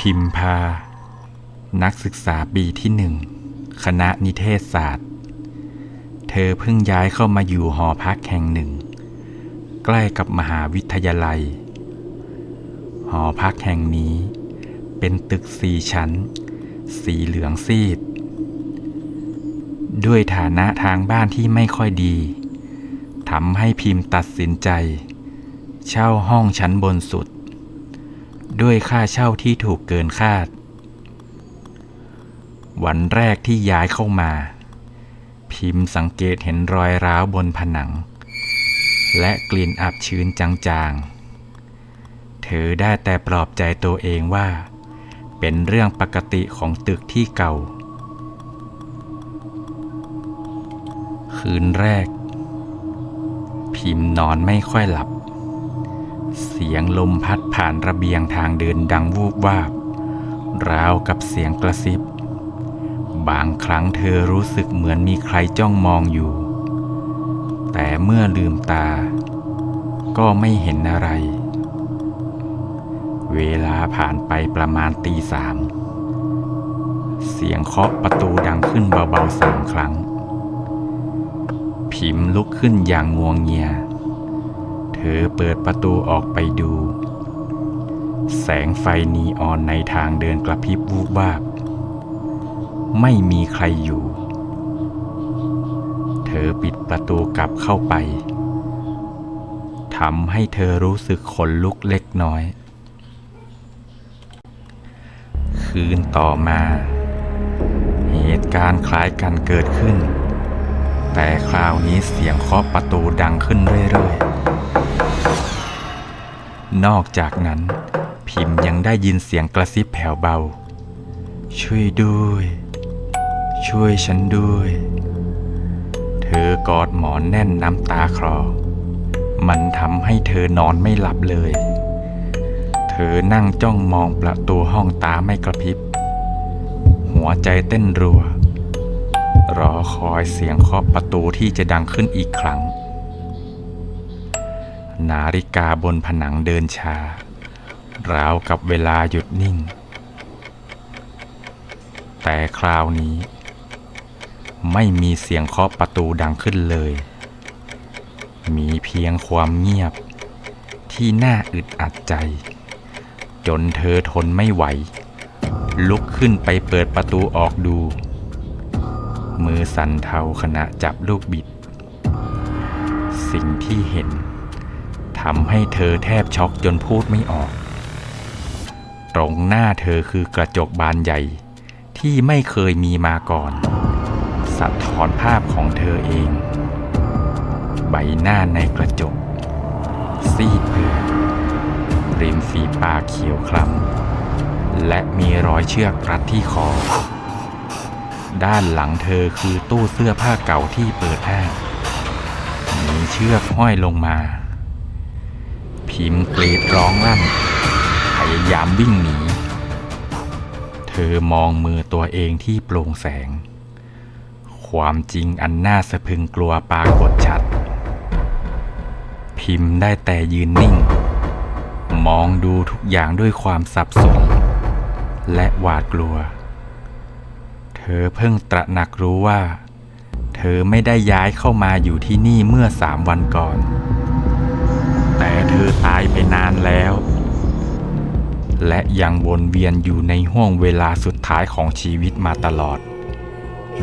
พิมพา นักศึกษาปีที่หนึ่ง คณะนิเทศศาสตร์ เธอเพิ่งย้ายเข้ามาอยู่หอพักแห่งหนึ่ง ใกล้กับมหาวิทยาลัย หอพักแห่งนี้ เป็นตึกสี่ชั้น สีเหลืองซีด ด้วยฐานะทางบ้านที่ไม่ค่อยดีทำให้พิมพ์ตัดสินใจ เช่าห้องชั้นบนสุด ด้วยค่าเช่าที่ถูกเกินคาด วันแรกที่ย้ายเข้ามา พิมพ์สังเกตเห็นรอยร้าวบนผนัง และกลิ่นอับชื้นจางๆ เธอได้แต่ปลอบใจตัวเองว่า เป็นเรื่องปกติของตึกที่เก่า คืนแรก พิมพ์นอนไม่ค่อยหลับ เสียงลมพัดผ่านระเบียงทางเดินดังวูบวาบ ราวกับเสียงกระซิบ บางครั้งเธอรู้สึกเหมือนมีใครจ้องมองอยู่ แต่เมื่อลืมตา ก็ไม่เห็นอะไร เวลาผ่านไปประมาณตีสาม เสียงเคาะประตูดังขึ้นเบาๆสามครั้ง พิมลุกขึ้นอย่างงวงเงีย เธอเปิดประตูออกไปดู แสงไฟนีออนในทางเดินกระพริบวูบวาบ ไม่มีใครอยู่ เธอปิดประตูกลับเข้าไปทำให้เธอรู้สึกขนลุกเล็กน้อย คืนต่อมา เหตุการณ์คล้ายกันเกิดขึ้น แต่คราวนี้เสียงเคาะประตูดังขึ้นเรื่อย นอกจากนั้น พิมพ์ยังได้ยินเสียงกระซิบแผ่วเบา ช่วยด้วย ช่วยฉันด้วย เธอกอดหมอนแน่นน้ำตาคลอ มันทำให้เธอนอนไม่หลับเลย เธอนั่งจ้องมองประตูห้องตาไม่กระพริบ หัวใจเต้นรัว รอคอยเสียงเคาะประตูที่จะดังขึ้นอีกครั้ง นาฬิกาบนผนังเดินช้าราวกับเวลาหยุดนิ่ง แต่คราวนี้ ไม่มีเสียงเคาะประตูดังขึ้นเลย มีเพียงความเงียบที่น่าอึดอัดใจ จนเธอทนไม่ไหว ลุกขึ้นไปเปิดประตูออกดู มือสั่นเทาขณะจับลูกบิด สิ่งที่เห็น ทำให้เธอแทบช็อกจนพูดไม่ออก ตรงหน้าเธอคือกระจกบานใหญ่ ที่ไม่เคยมีมาก่อน สะท้อนภาพของเธอเอง ใบหน้าในกระจก ซีดเผือดริมฝีปากเขียวคล้ำและมีรอยเชือกรัดที่คอ ด้านหลังเธอคือตู้เสื้อผ้าเก่าที่เปิดอ้างมีเชือกห้อยลงมา พิมกรีดร้องลั่นพยายามวิ่งหนี เธอมองมือตัวเองที่โปร่งแสง ความจริงอันน่าสะพึงกลัวปรากฏชัด พิมพ์ได้แต่ยืนนิ่ง มองดูทุกอย่างด้วยความสับสน และหวาดกลัว เธอเพิ่งตระหนักรู้ว่า เธอไม่ได้ย้ายเข้ามาอยู่ที่นี่เมื่อสามวันก่อน เธอตายไปนานแล้ว และยังวนเวียนอยู่ในห่วงเวลาสุดท้ายของชีวิตมาตลอด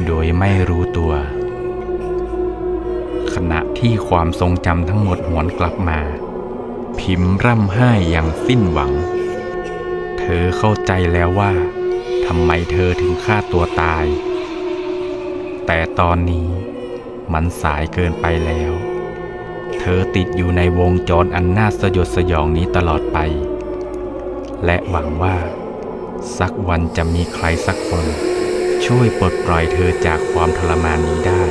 โดยไม่รู้ตัว ขณะที่ความทรงจำทั้งหมดหวนกลับมา พิมพ์ร่ำไห้อย่างสิ้นหวัง เธอเข้าใจแล้วว่าทำไมเธอถึงฆ่าตัวตาย แต่ตอนนี้มันสายเกินไปแล้ว ธอติดอยู่ในวงจรอันน่าสยดสยองนี้ตลอดไป และหวังว่า สักวันจะมีใครสักคน ช่วยปลดปล่อยเธอจากความทรมานนี้ได้